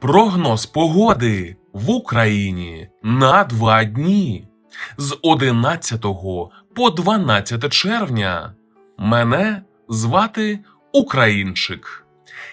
Прогноз погоди в Україні на два дні з 11 по 12 червня. Мене звати Українчик.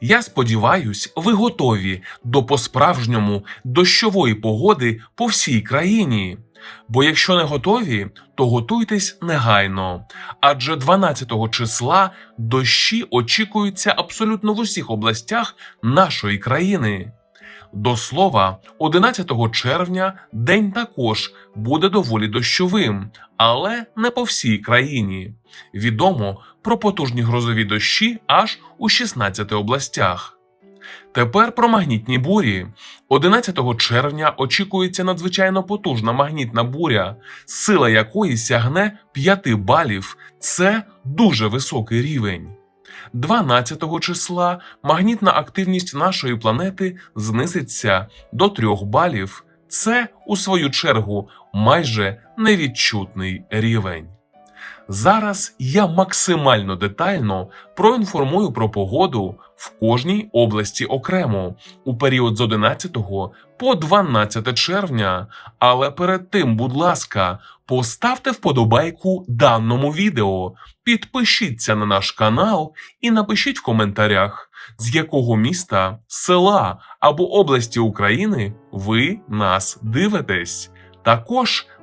Я сподіваюсь, ви готові до по-справжньому дощової погоди по всій країні. Бо якщо не готові, то готуйтесь негайно. Адже 12 числа дощі очікуються абсолютно в усіх областях нашої країни. До слова, 11 червня день також буде доволі дощовим, але не по всій країні. Відомо про потужні грозові дощі аж у 16 областях. Тепер про магнітні бурі. 11 червня очікується надзвичайно потужна магнітна буря, сила якої сягне 5 балів. Це дуже високий рівень. 12 числа магнітна активність нашої планети знизиться до 3 балів. Це, у свою чергу, майже невідчутний рівень. Зараз я максимально детально проінформую про погоду в кожній області окремо у період з 11 по 12 червня. Але перед тим, будь ласка, поставте вподобайку даному відео, підпишіться на наш канал і напишіть в коментарях, з якого міста, села або області України ви нас дивитесь. Також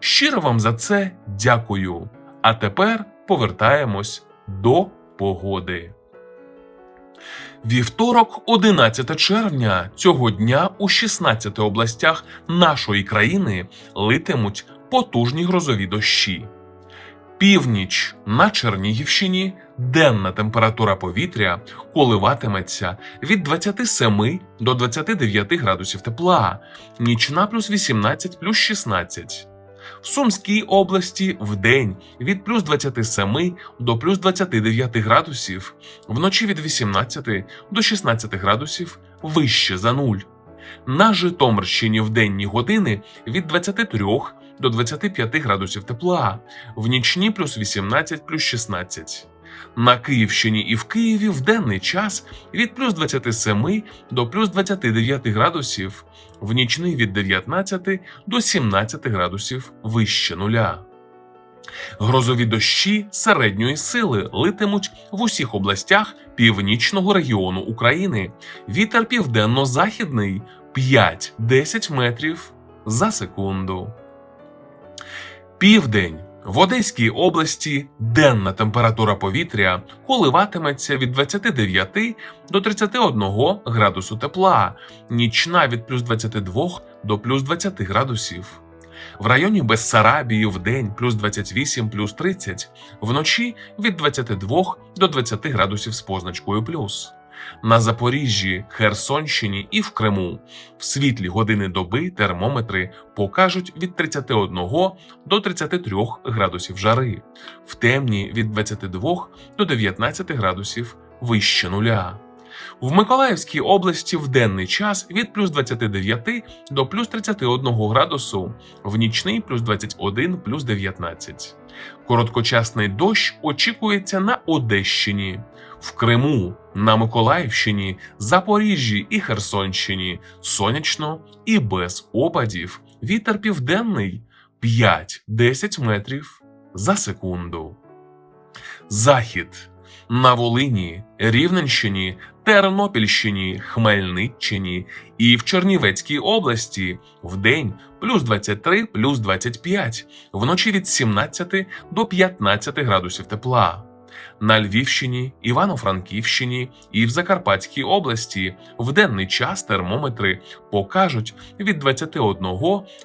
Щиро вам за це дякую. А тепер повертаємось до погоди. Вівторок, 11 червня, цього дня у 16 областях нашої країни литимуть потужні грозові дощі. Північ на Чернігівщині денна температура повітря коливатиметься від 27 до 29 градусів тепла, нічна плюс 18 плюс 16. В Сумській області в день від плюс 27 до плюс 29 градусів, вночі від 18 до 16 градусів вище за нуль. На Житомирщині в денні години від 23 до 25 градусів тепла, в нічні плюс 18 плюс 16. На Київщині і в Києві в денний час від плюс 27 до плюс 29 градусів, в нічний від 19 до 17 градусів вище нуля. Грозові дощі середньої сили литимуть в усіх областях північного регіону України. Вітер південно-західний 5-10 метрів за секунду. Південь. В Одеській області денна температура повітря коливатиметься від 29 до 31 градусу тепла, нічна від плюс 22 до плюс 20 градусів. В районі Бессарабії в день плюс 28 плюс 30, вночі від 22 до 20 градусів з позначкою плюс. На Запоріжжі, Херсонщині і в Криму в світлі години доби термометри покажуть від 31 до 33 градусів жари, в темні від 22 до 19 градусів вище нуля. В Миколаївській області в денний час від плюс 29 до плюс 31 градусу, в нічний плюс 21 плюс 19. Короткочасний дощ очікується на Одещині, в Криму, на Миколаївщині, Запоріжжі і Херсонщині, сонячно і без опадів. Вітер південний 5-10 метрів за секунду. Захід на Волині, Рівненщині, Тернопільщині, Хмельниччині і в Чернівецькій області вдень плюс 23, плюс 25, вночі від 17 до 15 градусів тепла. На Львівщині, Івано-Франківщині і в Закарпатській області в денний час термометри покажуть від 21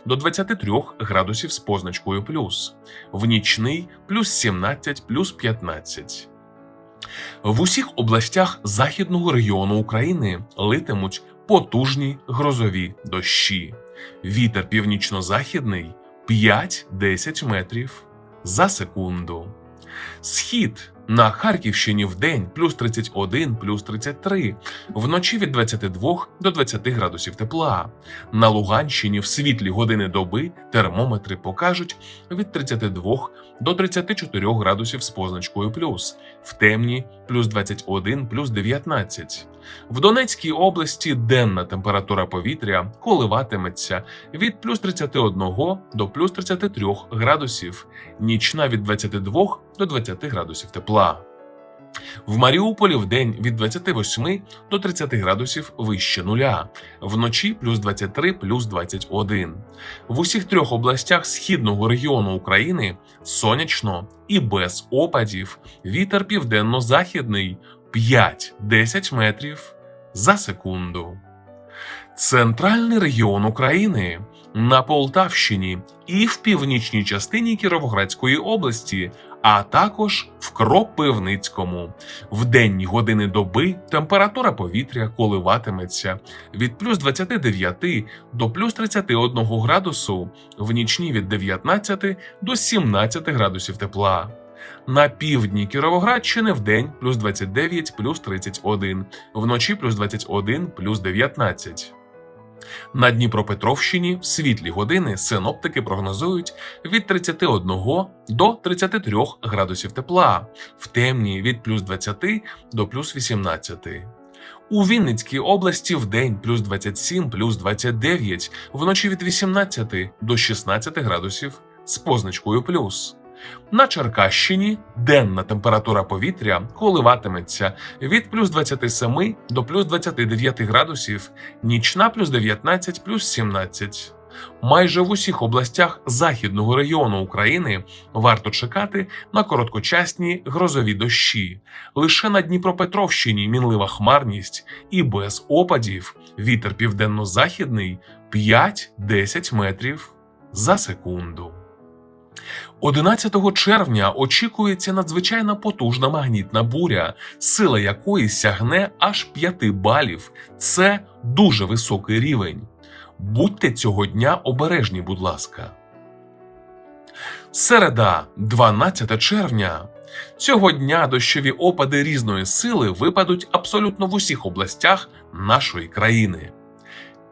до 23 градусів з позначкою плюс, в нічний плюс 17 плюс 15. В усіх областях західного регіону України литимуть потужні грозові дощі. Вітер північно-західний 5-10 метрів за секунду. Схід на Харківщині в день плюс 31, плюс 33, вночі від 22 до 20 градусів тепла. На Луганщині в світлі години доби термометри покажуть від 32 до 34 градусів з позначкою плюс, в темні плюс 21, плюс 19. В Донецькій області денна температура повітря коливатиметься від плюс 31 до плюс 33 градусів, нічна від 22 до 20 градусів тепла. В Маріуполі в день від 28 до 30 градусів вище нуля, вночі плюс 23 плюс 21. В усіх трьох областях східного регіону України сонячно і без опадів. Вітер південно-західний 5-10 метрів за секунду. Центральний регіон України на Полтавщині і в північній частині Кіровоградської області, а також в Кропивницькому. В денні години доби температура повітря коливатиметься від плюс 29 до плюс 31 градусу, в нічні від 19 до 17 градусів тепла. На півдні Кіровоградщини в день плюс 29 плюс 31, вночі плюс 21 плюс 19. На Дніпропетровщині в світлі години синоптики прогнозують від 31 до 33 градусів тепла, в темні від плюс 20 до плюс 18. У Вінницькій області в день плюс 27 плюс 29, вночі від 18 до 16 градусів з позначкою плюс. На Черкащині денна температура повітря коливатиметься від плюс 27 до плюс 29 градусів, нічна плюс 19 плюс 17. Майже в усіх областях західного регіону України варто чекати на короткочасні грозові дощі. Лише на Дніпропетровщині мінлива хмарність і без опадів вітер південно-західний 5-10 метрів за секунду. 11 червня очікується надзвичайно потужна магнітна буря, сила якої сягне аж 5 балів. Це дуже високий рівень. Будьте цього дня обережні, будь ласка. Середа, 12 червня. Цього дня дощові опади різної сили випадуть абсолютно в усіх областях нашої країни.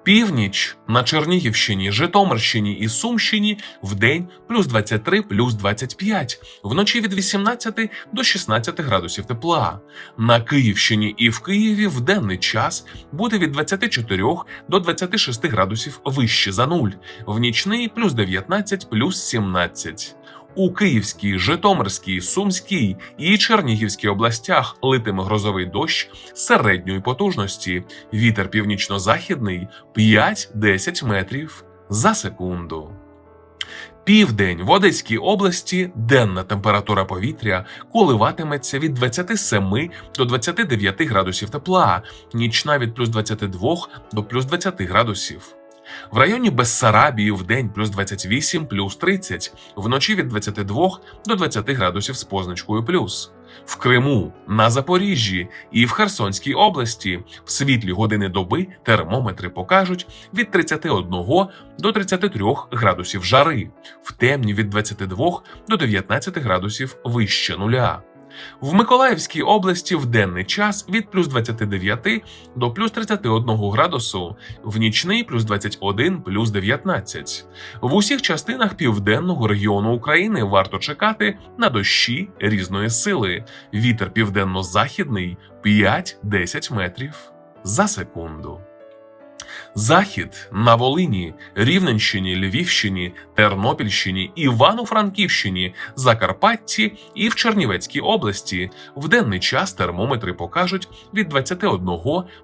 Північ на Чернігівщині, Житомирщині і Сумщині в день плюс 23 плюс 25, вночі від 18 до 16 градусів тепла. На Київщині і в Києві в денний час буде від 24 до 26 градусів вище за нуль, в нічний плюс 19 плюс 17. У Київській, Житомирській, Сумській і Чернігівській областях литиме грозовий дощ середньої потужності. Вітер північно-західний 5-10 метрів за секунду. Південь в Одеській області денна температура повітря коливатиметься від 27 до 29 градусів тепла, нічна від плюс 22 до плюс 20 градусів. В районі Бессарабії в день плюс 28, плюс 30, вночі від 22 до 20 градусів з позначкою плюс. В Криму, на Запоріжжі і в Херсонській області в світлі години доби термометри покажуть від 31 до 33 градусів жари, в темні від 22 до 19 градусів вище нуля. В Миколаївській області в денний час від плюс 29 до плюс 31 градусу, в нічний плюс 21 плюс 19. В усіх частинах південного регіону України варто чекати на дощі різної сили. Вітер південно-західний 5-10 метрів за секунду. Захід на Волині, Рівненщині, Львівщині, Тернопільщині, Івано-Франківщині, Закарпатті і в Чернівецькій області в денний час термометри покажуть від 21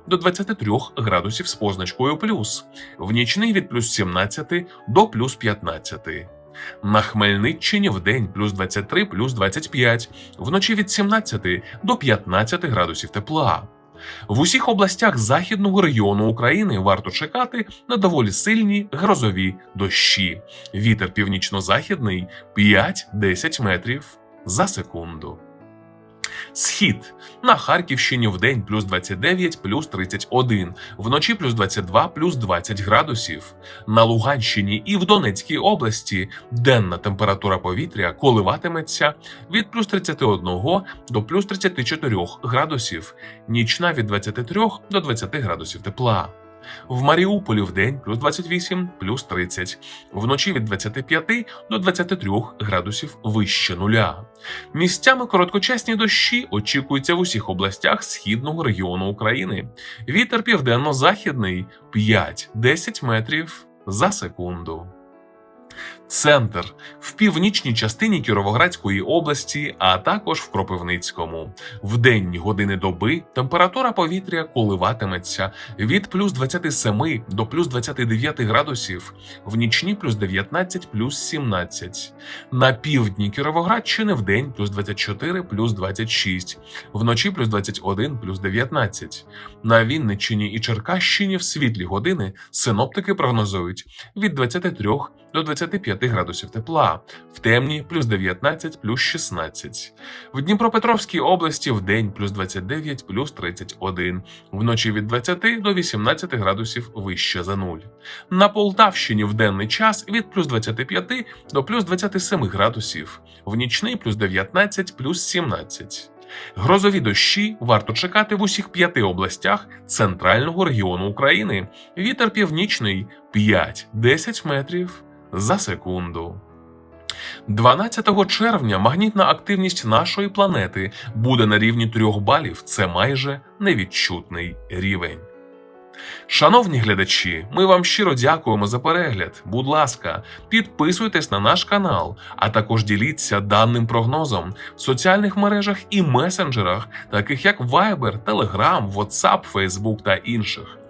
до 23 градусів з позначкою плюс, в нічний від плюс 17 до плюс 15. На Хмельниччині в день плюс 23 плюс 25, вночі від 17 до 15 градусів тепла. В усіх областях західного регіону України варто чекати на доволі сильні грозові дощі. Вітер північно-західний 5-10 метрів за секунду. Схід на Харківщині в день плюс 29, плюс 31, вночі плюс 22, плюс 20 градусів. На Луганщині і в Донецькій області денна температура повітря коливатиметься від плюс 31 до плюс 34 градусів, нічна від 23 до 20 градусів тепла. В Маріуполі в день плюс 28, плюс 30, вночі від 25 до 23 градусів вище нуля. Місцями короткочасні дощі очікуються в усіх областях східного регіону України. Вітер південно-західний 5-10 метрів за секунду. Центр в північній частині Кіровоградської області, а також в Кропивницькому. В денні години доби температура повітря коливатиметься від плюс 27 до плюс 29 градусів, в нічні плюс 19 плюс 17. На півдні Кіровоградщини в день плюс 24 плюс 26, вночі плюс 21 плюс 19. На Вінниччині і Черкащині в світлі години синоптики прогнозують від 23 до 25 градусів тепла, в темні плюс 19 плюс 16. В Дніпропетровській області в день плюс 29 плюс 31, вночі від 20 до 18 градусів вище за нуль. На Полтавщині в денний час від плюс 25 до плюс 27 градусів, в нічний плюс 19 плюс 17. Грозові дощі варто чекати в усіх п'яти областях центрального регіону України. Вітер північний 5-10 метрів за секунду. 12 червня магнітна активність нашої планети буде на рівні 3 балів. Це майже невідчутний рівень. Шановні глядачі, ми вам щиро дякуємо за перегляд. Будь ласка, підписуйтесь на наш канал, а також діліться даним прогнозом в соціальних мережах і месенджерах, таких як Viber, Telegram, WhatsApp, Facebook та інших.